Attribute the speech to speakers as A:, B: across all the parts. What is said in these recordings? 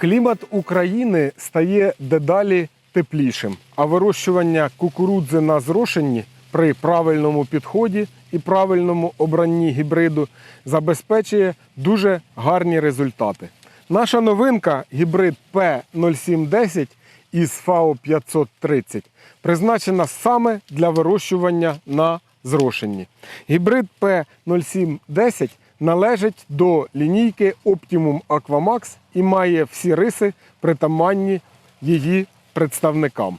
A: Клімат України стає дедалі теплішим, а вирощування кукурудзи на зрошенні при правильному підході і правильному обранні гібриду забезпечує дуже гарні результати. Наша новинка гібрид P0710 із ФАО 530 призначена саме для вирощування на зрошенні. Гібрид P0710 належить до лінійки Optimum Aquamax і має всі риси, притаманні її представникам.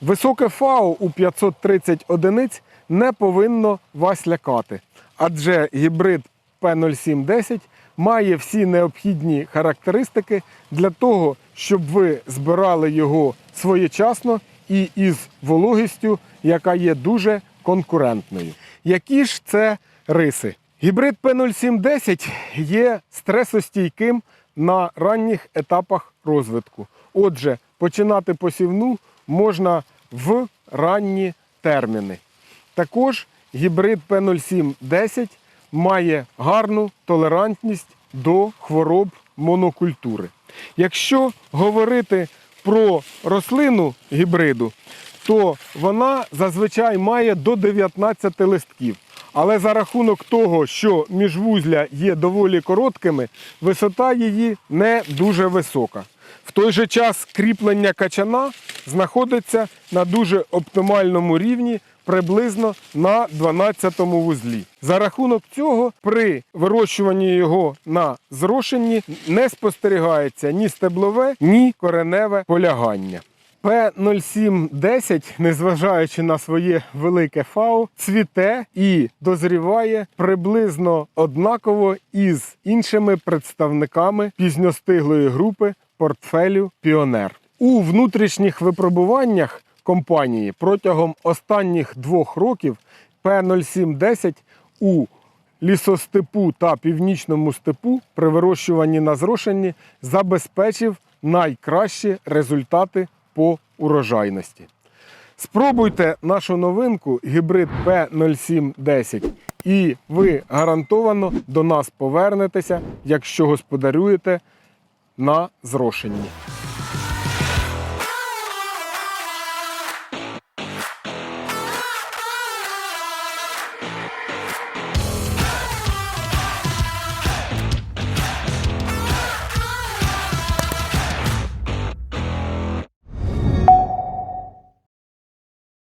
A: Високе ФАО у 530 одиниць не повинно вас лякати, адже гібрид P0710 має всі необхідні характеристики для того, щоб ви збирали його своєчасно і із вологістю, яка є дуже конкурентною. Які ж це риси? Гібрид P0710 є стресостійким на ранніх етапах розвитку. Отже, починати посівну можна в ранні терміни. Також гібрид P0710 має гарну толерантність до хвороб монокультури. Якщо говорити про рослину гібриду, то вона зазвичай має до 19 листків. Але за рахунок того, що міжвузля є доволі короткими, висота її не дуже висока. В той же час кріплення качана знаходиться на дуже оптимальному рівні приблизно на 12-му вузлі. За рахунок цього, при вирощуванні його на зрошенні не спостерігається ні стеблове, ні кореневе полягання. П0710, незважаючи на своє велике фау, цвіте і дозріває приблизно однаково із іншими представниками пізньостиглої групи портфелю Піонер. У внутрішніх випробуваннях компанії протягом останніх двох років П0710 у лісостепу та північному степу при вирощуванні на зрошенні забезпечив найкращі результати по урожайності. Спробуйте нашу новинку гібрид P0710 і ви гарантовано до нас повернетеся, якщо господарюєте на зрошенні.